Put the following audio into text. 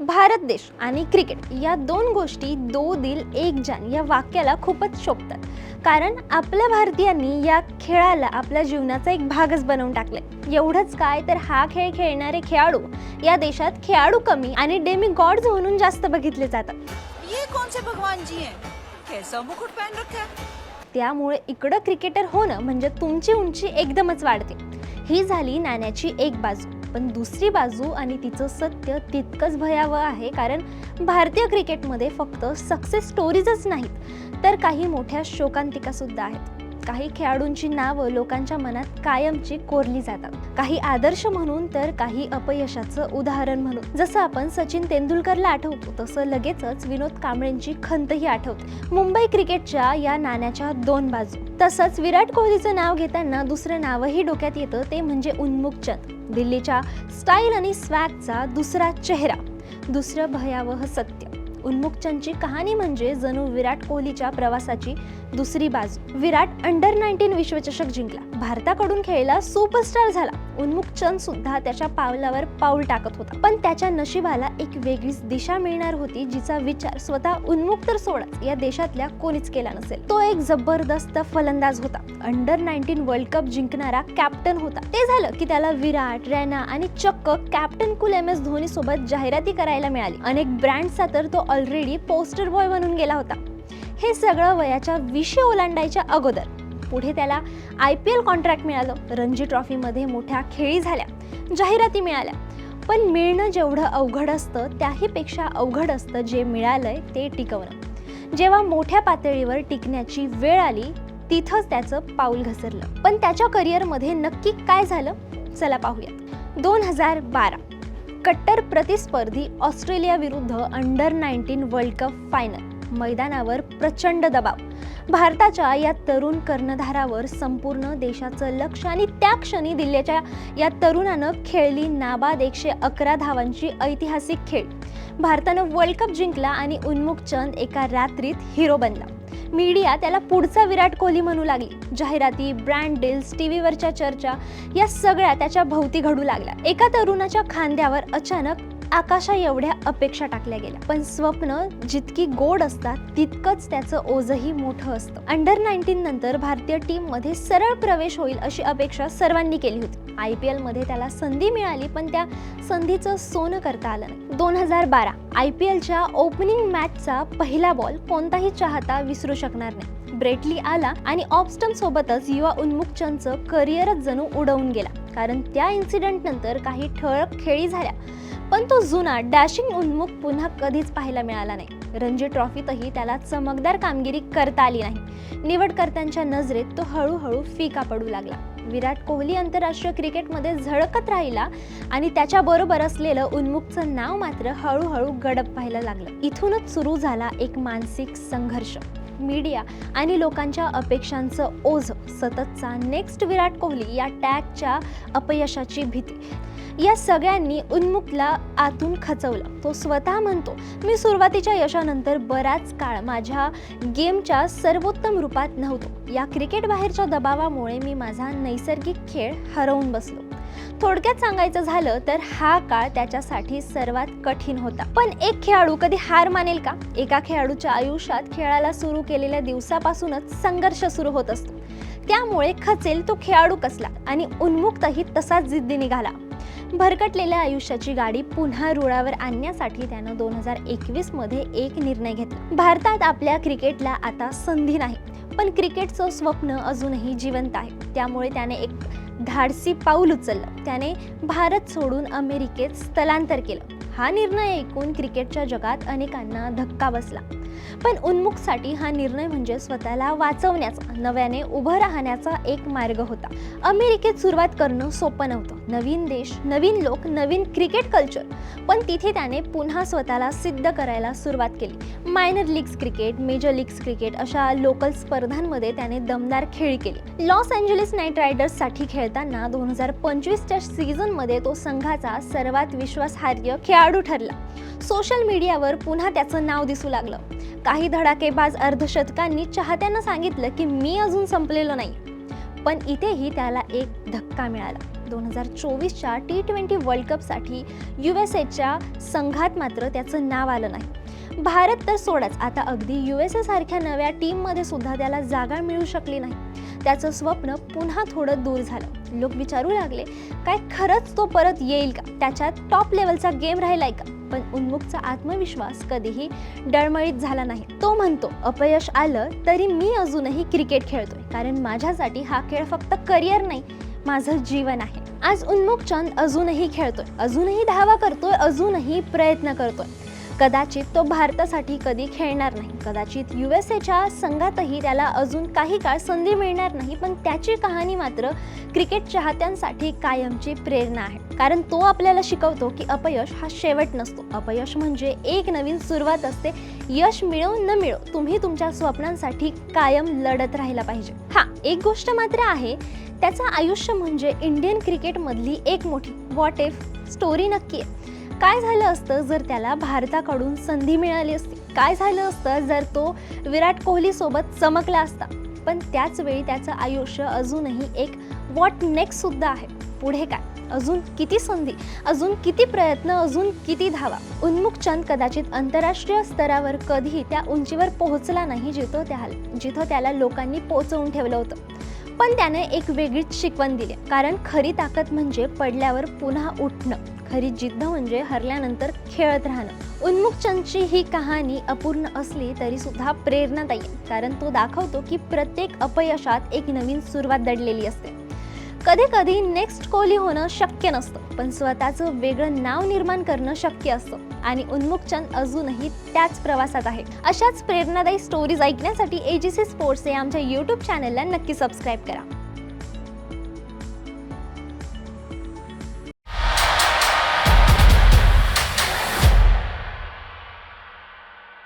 भारत देश आणि क्रिकेट या दोन गोष्टी दो दिल एक जान या वाक्याला खूपच शोभतात. कारण आपल्या भारतीयांनी या खेळाला आपल्या जीवनाचा एक भागच बनवून टाकलाय. एवढंच काय तर हा खेळ खेळणारे खेळाडू या देशात खेळाडू कमी आणि डेमी गॉड्स म्हणून जास्त बघितले जातात. ये कौन से भगवान जी हैं? कैसा मुकुट पहन रखा है? त्यामुळे इकडं क्रिकेटर होणं म्हणजे तुमची उंची एकदमच वाढते. ही झाली नाण्याची एक बाजू. पण दुसरी बाजू आणि तिचं सत्य तितकंच भयावह आहे कारण भारतीय क्रिकेटमध्ये फक्त सक्सेस स्टोरीजच नाहीत तर काही मोठ्या शोकांतिका सुद्धा आहेत. काही खेळाडूंची नावं लोकांच्या मनात कायमची कोरली जातात. काही आदर्श म्हणून तर काही अपयशाचं उदाहरण म्हणून. जसं आपण सचिन तेंडुलकरला आठवतो तसं लगेचच विनोद कांबळेंची खंतही आठवते. मुंबई क्रिकेटच्या या नाण्याच्या दोन बाजू. तसंच विराट कोहलीचं नाव घेताना दुसरं नावही डोक्यात येतं ते म्हणजे उन्मुखचंद दिल्लीच्या स्टाईल आणि स्वॅगचा दुसरा चेहरा. दुसरं भयावह सत्य. उन्मुक्तची कहाणी म्हणजे जणू विराट कोहलीच्या प्रवासाची दुसरी बाजू. विराट अंडर नाईन्टीन विश्वचषक जिंकला. भारताकडून खेळला सुपरस्टार झाला. उन्मुक्तचंद सुद्धा त्याच्या पावलावर पाऊल टाकत होता. पण त्याच्या नशिबाला एक वेगळीच दिशा मिळणार होती जिचा विचार स्वतः उन्मुख तर सोडाच या देशातल्या कोणीच केला नसेल. तो एक जबरदस्त फलंदाज होता. अंडर नाईन्टीन वर्ल्ड कप जिंकणारा कॅप्टन होता. ते झालं की त्याला विराट रॅना आणि चक्क captain cool M S Dhoni सोबत जाहिराती करायला मिळाली. अनेक ब्रँडचा तर तो ऑलरेडी पोस्टर बॉय बनून गेला होता. हे सगळं वयाच्या विषय ओलांडायच्या अगोदर. पुढे त्याला आय पी एल कॉन्ट्रॅक्ट मिळालं. रणजी ट्रॉफीमध्ये मोठ्या खेळी झाल्या जाहिराती मिळाल्या. पण मिळणं जेवढं अवघड असतं त्याहीपेक्षा अवघड असतं जे मिळालंय ते टिकवणं. जेव्हा मोठ्या पातळीवर टिकण्याची वेळ आली तिथंच त्याचं पाऊल घसरलं. पण त्याच्या करिअरमध्ये नक्की काय झालं? चला पाहूया दोन हजार बारा कट्टर प्रतिस्पर्धी ऑस्ट्रेलियाविरुद्ध under nineteen world cup final मैदानावर प्रचंड दबाव. भारताच्या या तरुण कर्णधारावर संपूर्ण देशाचं लक्ष आणि त्या क्षणी दिल्लीच्या या तरुणानं खेळली नाबाद एकशे अकरा धावांची ऐतिहासिक खेळ. भारतानं वर्ल्ड कप जिंकला आणि उन्मुख चंद एका रात्रीत हिरो बनला. मीडिया त्याला पुढचा विराट कोहली म्हणू लागली. जाहिराती ब्रँड डील्स टीव्हीवरच्या चर्चा या सगळ्या त्याच्या भोवती घडू लागल्या. एका तरुणाच्या खांद्यावर अचानक आकाशा एवढ्या अपेक्षा टाकल्या गेल्या. पण स्वप्न जितकी गोड असतात तितकंच त्याचं ओझही मोठं असतं. अंडर नाईन्टीन नंतर भारतीय टीममध्ये सरळ प्रवेश होईल अशी अपेक्षा सर्वांनी केली होती. आय पी एलमध्ये त्याला संधी मिळाली पण त्या संधीचं सोनं करता आलं नाही. दोन हजार बारा आय पी एलच्या ओपनिंग मॅचचा पहिला बॉल कोणताही चाहता विसरू शकणार नाही. ब्रेटली आला आणि ऑप्स्टम सोबतच युवा उन्मुखचंदचं करिअरच जणू उडवून गेला. कारण त्या इन्सिडेंट नंतर काही ठळक खेळी झाल्या. पण तो जुना डॅशिंग उन्मुख पुन्हा कधीच पाहायला मिळाला नाही. रणजी ट्रॉफीतही त्याला चमकदार कामगिरी करता आली नाही. निवडकर्त्यांच्या नजरेत तो हळूहळू फिका पडू लागला. विराट कोहली आंतरराष्ट्रीय क्रिकेटमध्ये झळकत राहिला आणि त्याच्याबरोबर असलेलं उन्मुखचं नाव मात्र हळूहळू गडप व्हायला लागलं. इथूनच सुरू झाला एक मानसिक संघर्ष. मीडिया आणि लोकांच्या अपेक्षांचं ओझ सततचा नेक्स्ट विराट कोहली या टॅगच्या अपयशाची भीती. या सगळ्यांनी उन्मुखला आतून खचवलं. तो स्वतः म्हणतो मी सुरुवातीच्या यशानंतर बराच काळ माझ्या गेमच्या सर्वोत्तम रूपात नव्हतो. या क्रिकेट बाहेरच्या दबावामुळे मी माझा नैसर्गिक खेळ हरवून बसलो. थोडक्यात सांगायचं झालं तर हा काळ त्याच्यासाठी सर्वात कठीण होता. पण एक खेळाडू कधी हार मानेल का? एका खेळाडूच्या आयुष्यात खेळाला सुरू केलेल्या दिवसापासूनच संघर्ष सुरू होत असतो. त्यामुळे खचेल तो खेळाडू कसला आणि उन्मुक्तही तसाच जिद्दी निघाला. भरकटलेल्या आयुष्याची गाडी पुन्हा रुळावर आणण्यासाठी त्यानं दोन हजार एकवीसमध्ये एक निर्णय घेतला. भारतात आपल्या क्रिकेटला आता संधी नाही पण क्रिकेटचं स्वप्न अजूनही जिवंत आहे. त्यामुळे त्याने एक धाडसी पाऊल उचललं. त्याने भारत सोडून अमेरिकेत स्थलांतर केलं. हा निर्णय ऐकून क्रिकेटच्या जगात अनेकांना धक्का बसला. पण उन्मुखसाठी हा निर्णय म्हणजे स्वतःला वाचवण्याचा नव्याने उभं राहण्याचा एक मार्ग होता. अमेरिकेत सुरुवात करणं सोपं नव्हतं. नवीन देश नवीन लोक नवीन क्रिकेट कल्चर. पण तिथे त्याने पुन्हा स्वतःला सिद्ध करायला सुरुवात केली. Minor leagues cricket major leagues cricket अशा लोकल स्पर्धांमध्ये त्याने दमदार खेळी केली. लॉस एंजलिस नाईट रायडर्ससाठी खेळताना दोन हजार पंचवीसच्या सीझनमध्ये तो संघाचा सर्वात विश्वासार्ह खेळाडू ठरला. सोशल मीडियावर पुन्हा त्याचं नाव दिसू लागलं. काही धडाकेबाज अर्धशतकांनी चाहत्यांना सांगितलं की मी अजून संपलेलो नाही. पण इथेही त्याला एक धक्का मिळाला. दोन हजार चोवीसच्या टी ट्वेंटी वर्ल्ड कपसाठी यू एस एच्या संघात मात्र त्याचं नाव आलं नाही. भारत तर सोडाच आता अगदी यू एस एसारख्या नव्या टीममध्ये सुद्धा त्याला जागा मिळू शकली नाही. त्याचं स्वप्न पुन्हा थोडं दूर झालं. लोक विचारू लागले काय खरंच तो परत येईल का? त्याच्यात टॉप लेवलचा गेम राहिलाय का? पण उन्मुखचा आत्मविश्वास कधीही डळमळीत झाला नाही. तो म्हणतो अपयश आलं तरी मी अजूनही क्रिकेट खेळतोय कारण माझ्यासाठी हा खेळ फक्त करिअर नाही माझं जीवन आहे. आज उन्मुख चंद अजूनही खेळतोय अजूनही धावा करतोय अजूनही प्रयत्न करतोय. कदाचित तो भारतासाठी कधी खेळणार नाही. कदाचित यू एस एच्या संघातही त्याला अजून काही काळ संधी मिळणार नाही पण त्याची कहाणी मात्र क्रिकेट चाहत्यांसाठी कायमची प्रेरणा आहे. कारण तो आपल्याला शिकवतो की अपयश हा शेवट नसतो. अपयश म्हणजे एक नवीन सुरुवात असते. यश मिळो न मिळो तुम्ही तुमच्या स्वप्नांसाठी कायम लढत राहिला पाहिजे. हा एक गोष्ट मात्र आहे त्याचं आयुष्य म्हणजे इंडियन क्रिकेटमधली एक मोठी वॉट इफ स्टोरी नक्की आहे. काय झालं असतं जर त्याला भारताकडून संधी मिळाली असती? काय झालं असतं जर तो विराट कोहलीसोबत चमकला असता? पण त्याच वेळी त्याचं आयुष्य अजूनही एक वॉट नेक्स्ट सुद्धा आहे. पुढे काय? अजून किती संधी? अजून किती प्रयत्न? अजून किती धावा? उन्मुख चंद कदाचित आंतरराष्ट्रीय स्तरावर कधीही त्या उंचीवर पोहोचला नाही जिथं त्या जिथं त्याला लोकांनी पोचवून ठेवलं होतं. पण त्याने एक वेगळीच शिकवण दिली. कारण खरी ताकद म्हणजे पडल्यावर पुन्हा उठणं. खरी जिद्द म्हणजे हरल्यानंतर खेळत राहणं. उन्मुखचंदची ही कहाणी अपूर्ण असली तरी सुद्धा प्रेरणादायी कारण तो दाखवतो की प्रत्येक अपयशात एक नवीन सुरुवात दडलेली असते. कधी कधी नेक्स्ट कोहली होणं शक्य नसतं पण स्वतःचं वेगळं नाव निर्माण करणं शक्य असतं. आणि उन्मुखचंद अजूनही त्याच प्रवासात आहे. अशाच प्रेरणादायी स्टोरीज ऐकण्यासाठी एजीसी स्पोर्ट्स या आमच्या यूट्यूब चॅनलला नक्की सबस्क्राईब करा.